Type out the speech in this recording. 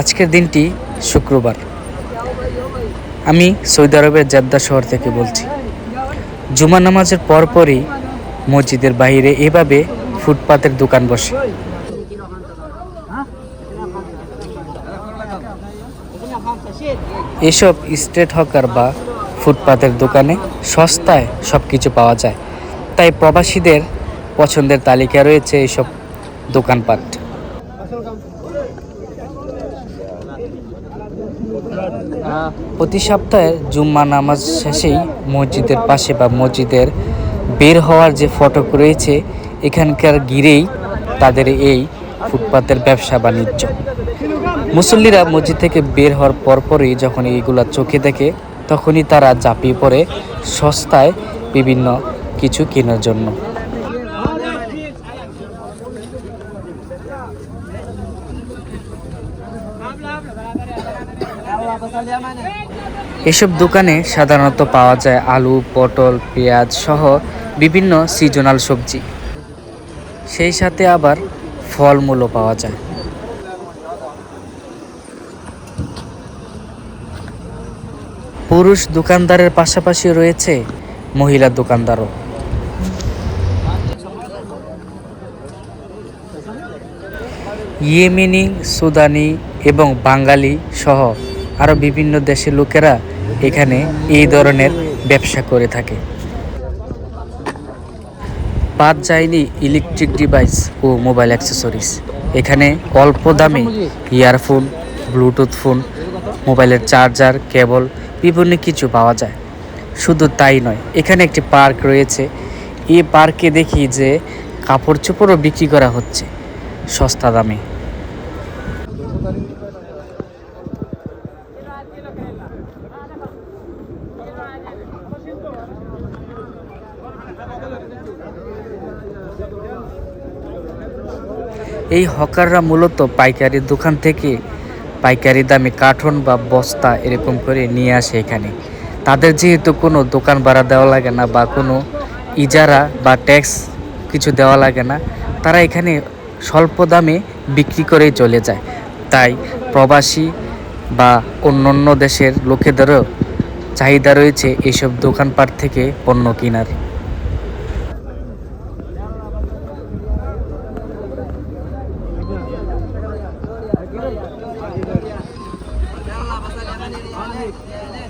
আজকের দিনটি শুক্রবার। আমি সৌদি আরবের জেদ্দা শহর থেকে বলছি। জুমা নামাজের পরপরই মসজিদের বাইরে এভাবে ফুটপাতের দোকান বসে। এসব স্ট্রিট হকার বা ফুটপাতের দোকানে সস্তায় সব কিছু পাওয়া যায়। তাই প্রবাসীদের পছন্দের তালিকা রয়েছে এইসব দোকানপাট। প্রতি সপ্তাহের জুম্মা নামাজ শেষেই মসজিদের পাশে বা মসজিদের বের হওয়ার যে ফটক রয়েছে, এখানকার গিরেই তাদের এই ফুটপাতের ব্যবসা বাণিজ্য। মুসল্লিরা মসজিদ থেকে বের হওয়ার পরপরই যখন এইগুলা চোখে দেখে, তখনই তারা ঝাঁপিয়ে পড়ে সস্তায় বিভিন্ন কিছু কেনার জন্য। এসব দোকানে সাধারণত পাওয়া যায় আলু, পটল, পেঁয়াজ সহ বিভিন্ন সিজনাল সবজি। সেই সাথে আবার ফলমূলও পাওয়া যায়। পুরুষ দোকানদারের পাশাপাশি রয়েছে মহিলা দোকানদারও। ইয়েমেনি, সুদানি এবং বাঙালি সহ আরও বিভিন্ন দেশের লোকেরা এখানে এই ধরনের ব্যবসা করে থাকে। বাদ যায়নি ইলেকট্রিক ডিভাইস ও মোবাইল অ্যাক্সেসরিজ এখানে অল্প দামে ইয়ারফোন ব্লুটুথ ফোন মোবাইলের চার্জার কেবল বিভিন্ন কিছু পাওয়া যায়। শুধু তাই নয়, এখানে একটি পার্ক রয়েছে। এই পার্কে দেখি যে কাপড় চোপড়ও বিক্রি করা হচ্ছে সস্তা দামে। এই হকাররা মূলত পাইকারি দোকান থেকে পাইকারি দামে কার্টন বা বস্তা এরকম করে নিয়ে আসে এখানে। তাদের যেহেতু কোনো দোকান ভাড়া দেওয়া লাগে না বা কোনো ইজারা বা ট্যাক্স কিছু দেওয়া লাগে না, তারা এখানে স্বল্প দামে বিক্রি করেই চলে যায়। তাই প্রবাসী বা অন্যান্য দেশের লোকেদেরও চাহিদা রয়েছে এইসব দোকানপাট থেকে পণ্য কেনার। Yeah,